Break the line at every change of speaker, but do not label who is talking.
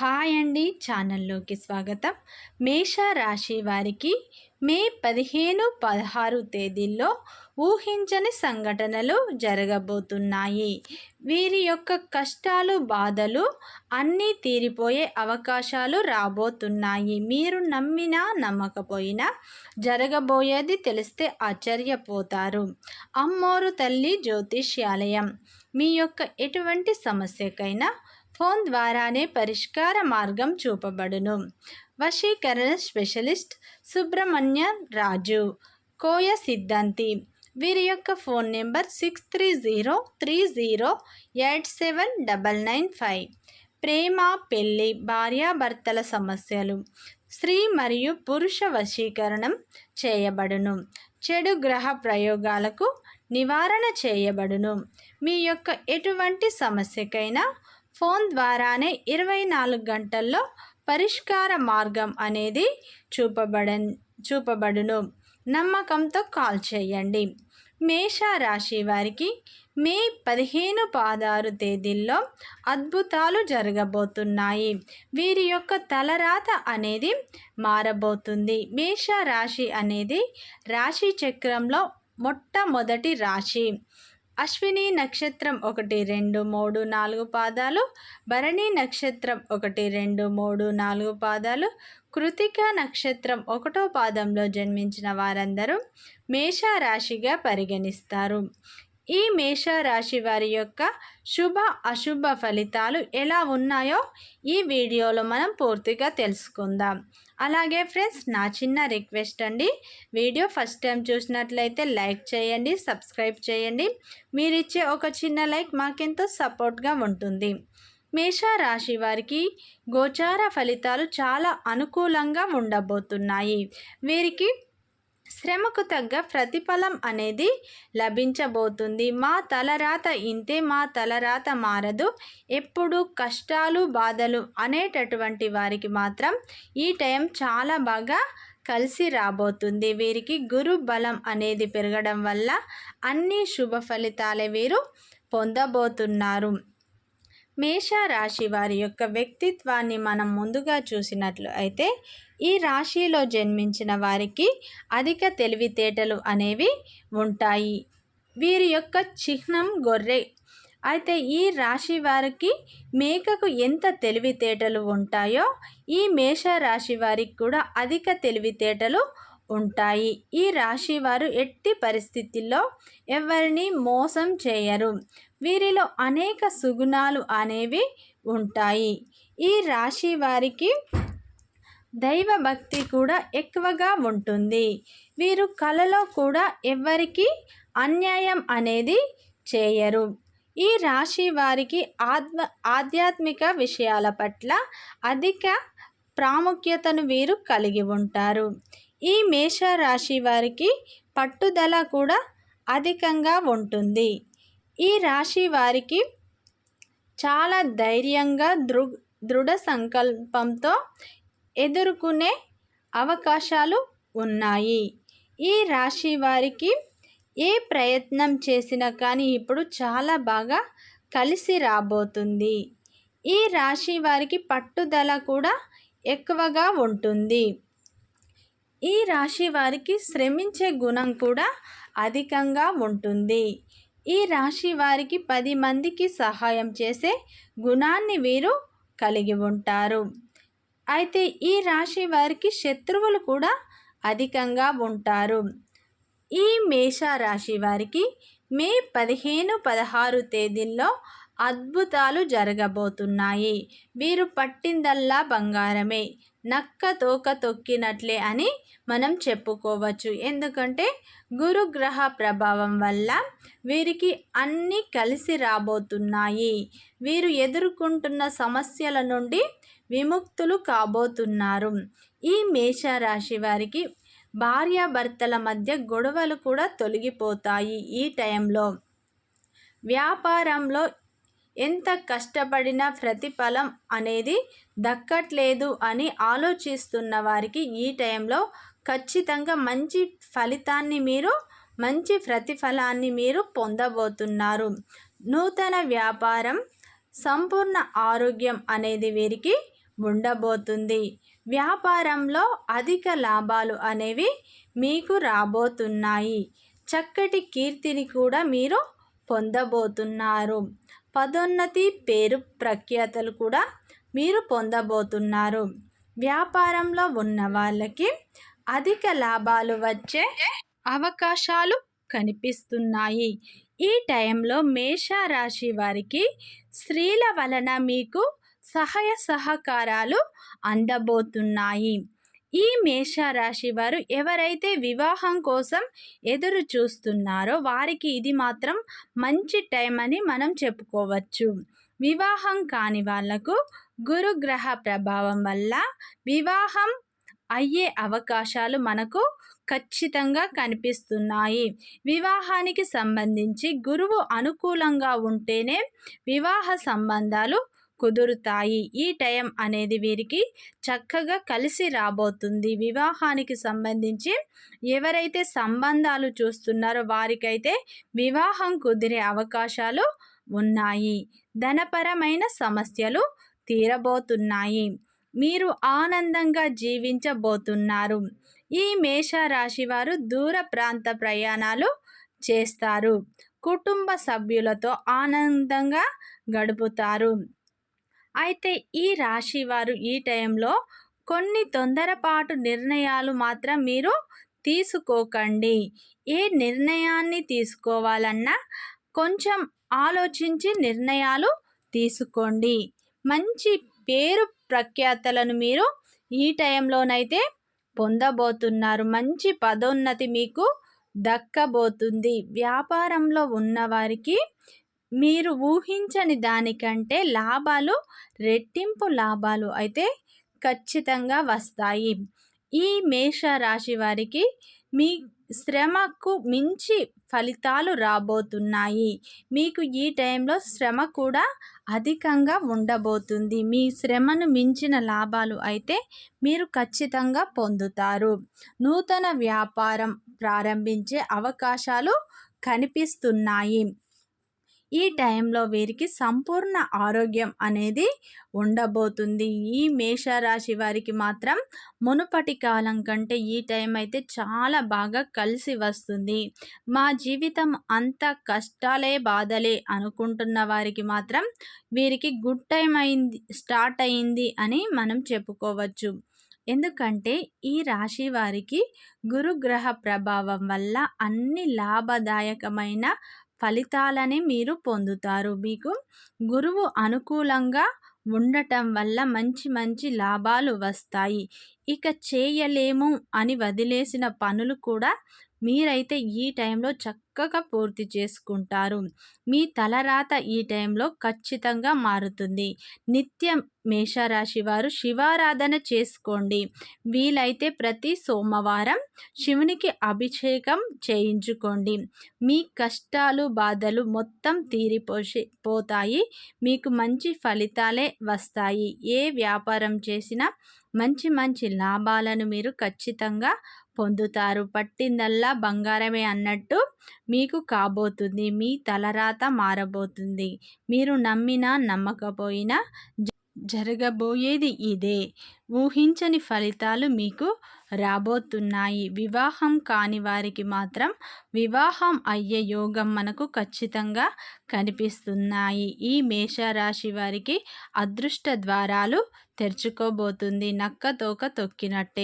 Hi అండి ఛానల్లోకి స్వాగతం. మేష రాశి వారికి మే పదిహేను పదహారు తేదీల్లో ఊహించని సంఘటనలు జరగబోతున్నాయి. వీరి యొక్క కష్టాలు బాధలు అన్నీ తీరిపోయే అవకాశాలు రాబోతున్నాయి. మీరు నమ్మినా నమ్మకపోయినా జరగబోయేది తెలిస్తే ఆశ్చర్యపోతారు. అమ్మోరు తల్లి జ్యోతిష్యాలయం. మీ యొక్క ఎటువంటి సమస్యకైనా ఫోన్ ద్వారానే పరిష్కార మార్గం చూపబడును. వశీకరణ స్పెషలిస్ట్ సుబ్రహ్మణ్య రాజు. కోయ సిద్ధాంతి. వీరి యొక్క phone number six three zero three zero eight seven double nine five. ప్రేమ పెళ్ళి భార్యాభర్తల సమస్యలు. స్త్రీ మరియు పురుష వశీకరణం చేయబడును. చెడు గ్రహ ప్రయోగాలకు నివారణ చేయబడును. మీ యొక్క ఎటువంటి సమస్యకైనా ఫోన్ ద్వారానే ఇరవై నాలుగు గంటల్లో పరిష్కార మార్గం అనేది చూపబడ చూపబడును. నమ్మకంతో కాల్ చేయండి. మేష రాశి వారికి మే పదిహేను పాదారు తేదీల్లో అద్భుతాలు జరగబోతున్నాయి. వీరి యొక్క తలరాత అనేది మారబోతుంది. మేష రాశి అనేది రాశి చక్రంలో మొట్టమొదటి రాశి. అశ్విని నక్షత్రం ఒకటి రెండు మూడు నాలుగు పాదాలు భరణి నక్షత్రం ఒకటి రెండు మూడు నాలుగు పాదాలు కృతిక నక్షత్రం ఒకటో పాదంలో జన్మించిన వారందరూ మేషరాశిగా పరిగణిస్తారు. ఈ మేషరాశి వారి యొక్క శుభ అశుభ ఫలితాలు ఎలా ఉన్నాయో ఈ వీడియోలో మనం పూర్తిగా తెలుసుకుందాం. అలాగే ఫ్రెండ్స్ నా చిన్న రిక్వెస్ట్ అండి. వీడియో ఫస్ట్ టైం చూసినట్లయితే లైక్ చేయండి సబ్స్క్రైబ్ చేయండి. మీరిచ్చే ఒక చిన్న లైక్ మాకెంతో సపోర్ట్గా ఉంటుంది. మేషరాశి వారికి గోచార ఫలితాలు చాలా అనుకూలంగా ఉండబోతున్నాయి. వీరికి శ్రమకు తగ్గ ప్రతిఫలం అనేది లభించబోతుంది. మా తలరాత ఇంతే మా తలరాత మారదు. ఎప్పుడు కష్టాలు బాధలు అనేటటువంటి వారికి మాత్రం ఈ టైం చాలా బాగా కలిసి రాబోతుంది. వీరికి గురు బలం అనేది పెరగడం వల్ల అన్ని శుభ ఫలితాలే వీరు పొందబోతున్నారు. మేషరాశి వారి యొక్క వ్యక్తిత్వాన్ని మనం ముందుగా చూసినట్లు అయితే ఈ రాశిలో జన్మించిన వారికి అధిక తెలివితేటలు అనేవి ఉంటాయి. వీరి యొక్క చిహ్నం గొర్రె. అయితే ఈ రాశి వారికి మేకకు ఎంత తెలివితేటలు ఉంటాయో ఈ మేష రాశి వారికి కూడా అధిక తెలివితేటలు ఉంటాయి. ఈ రాశి వారు ఎట్టి పరిస్థితుల్లో ఎవరిని మోసం చేయరు. వీరిలో అనేక సుగుణాలు అనేవి ఉంటాయి. ఈ రాశి వారికి దైవభక్తి కూడా ఎక్కువగా ఉంటుంది. వీరు కళలో కూడా ఎవరికి అన్యాయం అనేది చేయరు. ఈ రాశి వారికి ఆత్మ ఆధ్యాత్మిక విషయాల పట్ల అధిక ప్రాముఖ్యతను వీరు కలిగి ఉంటారు. ఈ మేష రాశి వారికి పట్టుదల కూడా అధికంగా ఉంటుంది. ఈ రాశి వారికి చాలా ధైర్యంగా దృ దృఢ సంకల్పంతో ఎదుర్కొనే అవకాశాలు ఉన్నాయి. ఈ రాశి వారికి ఏ ప్రయత్నం చేసినా కానీ ఇప్పుడు చాలా బాగా కలిసి రాబోతుంది. ఈ రాశి వారికి పట్టుదల కూడా ఎక్కువగా ఉంటుంది. ఈ రాశి వారికి శ్రమించే గుణం కూడా అధికంగా ఉంటుంది. ఈ రాశి వారికి పది మందికి సహాయం చేసే గుణాన్ని వీరు కలిగి ఉంటారు. అయితే ఈ రాశి వారికి శత్రువులు కూడా అధికంగా ఉంటారు. ఈ మేష రాశి వారికి మే పదిహేను పదహారు తేదీల్లో అద్భుతాలు జరగబోతున్నాయి. వీరు పట్టిందల్లా బంగారమే. నక్క తోక తొక్కినట్లే అని మనం చెప్పుకోవచ్చు. ఎందుకంటే గురుగ్రహ ప్రభావం వల్ల వీరికి అన్నీ కలిసి రాబోతున్నాయి. వీరు ఎదుర్కొంటున్న సమస్యల నుండి విముక్తులు కాబోతున్నారు. ఈ మేషరాశి వారికి భార్యాభర్తల మధ్య గొడవలు కూడా తొలగిపోతాయి ఈ టైంలో. వ్యాపారంలో ఎంత కష్టపడినా ప్రతిఫలం అనేది దక్కట్లేదు అని ఆలోచిస్తున్న వారికి ఈ టైంలో ఖచ్చితంగా మంచి ఫలితాన్ని మీరు మంచి ప్రతిఫలాన్ని మీరు పొందబోతున్నారు. నూతన వ్యాపారం సంపూర్ణ ఆరోగ్యం అనేది వీరికి ఉండబోతుంది. వ్యాపారంలో అధిక లాభాలు అనేవి మీకు రాబోతున్నాయి. చక్కటి కీర్తిని కూడా మీరు పొందబోతున్నారు. పదోన్నతి పేరు ప్రఖ్యాతలు కూడా మీరు పొందబోతున్నారు. వ్యాపారంలో ఉన్న వాళ్ళకి అధిక లాభాలు వచ్చే అవకాశాలు కనిపిస్తున్నాయి. ఈ టైంలో మేషరాశి వారికి స్త్రీల వలన మీకు సహాయ సహకారాలు అందబోతున్నాయి. ఈ మేషరాశి వారు ఎవరైతే వివాహం కోసం ఎదురు చూస్తున్నారో వారికి ఇది మాత్రం మంచి టైం అని మనం చెప్పుకోవచ్చు. వివాహం కాని వాళ్ళకు గురుగ్రహ ప్రభావం వల్ల వివాహం అయ్యే అవకాశాలు మనకు ఖచ్చితంగా కనిపిస్తున్నాయి. వివాహానికి సంబంధించి గురువు అనుకూలంగా ఉంటేనే వివాహ సంబంధాలు కుదురుతాయి. ఈ టైం అనేది వీరికి చక్కగా కలిసి రాబోతుంది. వివాహానికి సంబంధించి ఎవరైతే సంబంధాలు చూస్తున్నారో వారికైతే వివాహం కుదిరే అవకాశాలు ఉన్నాయి. ధనపరమైన సమస్యలు తీరబోతున్నాయి. మీరు ఆనందంగా జీవించబోతున్నారు. ఈ మేషరాశి వారు దూర ప్రాంత ప్రయాణాలు చేస్తారు. కుటుంబ సభ్యులతో ఆనందంగా గడుపుతారు. అయితే ఈ రాశి వారు ఈ టైంలో కొన్ని తొందరపాటు నిర్ణయాలు మాత్రం మీరు తీసుకోకండి. ఏ నిర్ణయాన్ని తీసుకోవాలన్నా కొంచెం ఆలోచించి నిర్ణయాలు తీసుకోండి. మంచి పేరు ప్రఖ్యాతలను మీరు ఈ టైంలోనైతే పొందబోతున్నారు. మంచి పదోన్నతి మీకు దక్కబోతుంది. వ్యాపారంలో ఉన్నవారికి మీరు ఊహించని దానికంటే లాభాలు రెట్టింపు లాభాలు అయితే ఖచ్చితంగా వస్తాయి. ఈ మేష రాశి వారికి మీ శ్రమకు మించి ఫలితాలు రాబోతున్నాయి. మీకు ఈ టైంలో శ్రమ కూడా అధికంగా ఉండబోతుంది. మీ శ్రమను మించిన లాభాలు అయితే మీరు ఖచ్చితంగా పొందుతారు. నూతన వ్యాపారం ప్రారంభించే అవకాశాలు కనిపిస్తున్నాయి. ఈ టైంలో వీరికి సంపూర్ణ ఆరోగ్యం అనేది ఉండబోతుంది. ఈ మేషరాశి వారికి మాత్రం మునుపటి కాలం కంటే ఈ టైం అయితే చాలా బాగా కలిసి వస్తుంది. మా జీవితం అంత కష్టాలే బాధలే అనుకుంటున్న వారికి మాత్రం వీరికి గుడ్ టైం అయింది స్టార్ట్ అయింది అని మనం చెప్పుకోవచ్చు. ఎందుకంటే ఈ రాశి వారికి గురుగ్రహ ప్రభావం వల్ల అన్ని లాభదాయకమైన ఫలితాలని మీరు పొందుతారు. మీకు గురువు అనుకూలంగా ఉండటం వల్ల మంచి మంచి లాభాలు వస్తాయి. ఇక చేయలేము అని వదిలేసిన పనులు కూడా మీరైతే ఈ టైంలో చక్క చక్కగా పూర్తి చేసుకుంటారు. మీ తలరాత ఈ టైంలో ఖచ్చితంగా మారుతుంది. నిత్యం మేషరాశి వారు శివారాధన చేసుకోండి. వీలైతే ప్రతి సోమవారం శివునికి అభిషేకం చేయించుకోండి. మీ కష్టాలు బాధలు మొత్తం తీరిపోసి పోతాయి. మీకు మంచి ఫలితాలే వస్తాయి. ఏ వ్యాపారం చేసినా మంచి మంచి లాభాలను మీరు ఖచ్చితంగా పొందుతారు. పట్టిందల్లా బంగారమే అన్నట్టు మీకు కాబోతుంది. మీ తలరాత మారబోతుంది. మీరు నమ్మినా నమ్మకపోయినా జరగబోయేది ఇదే. ఊహించని ఫలితాలు మీకు రాబోతున్నాయి. వివాహం కాని వారికి మాత్రం వివాహం అయ్యే యోగం మనకు ఖచ్చితంగా కనిపిస్తున్నాయి. ఈ మేషరాశి వారికి అదృష్ట ద్వారాలు తెరుచుకోబోతుంది. నక్క తోక తొక్కినట్టే.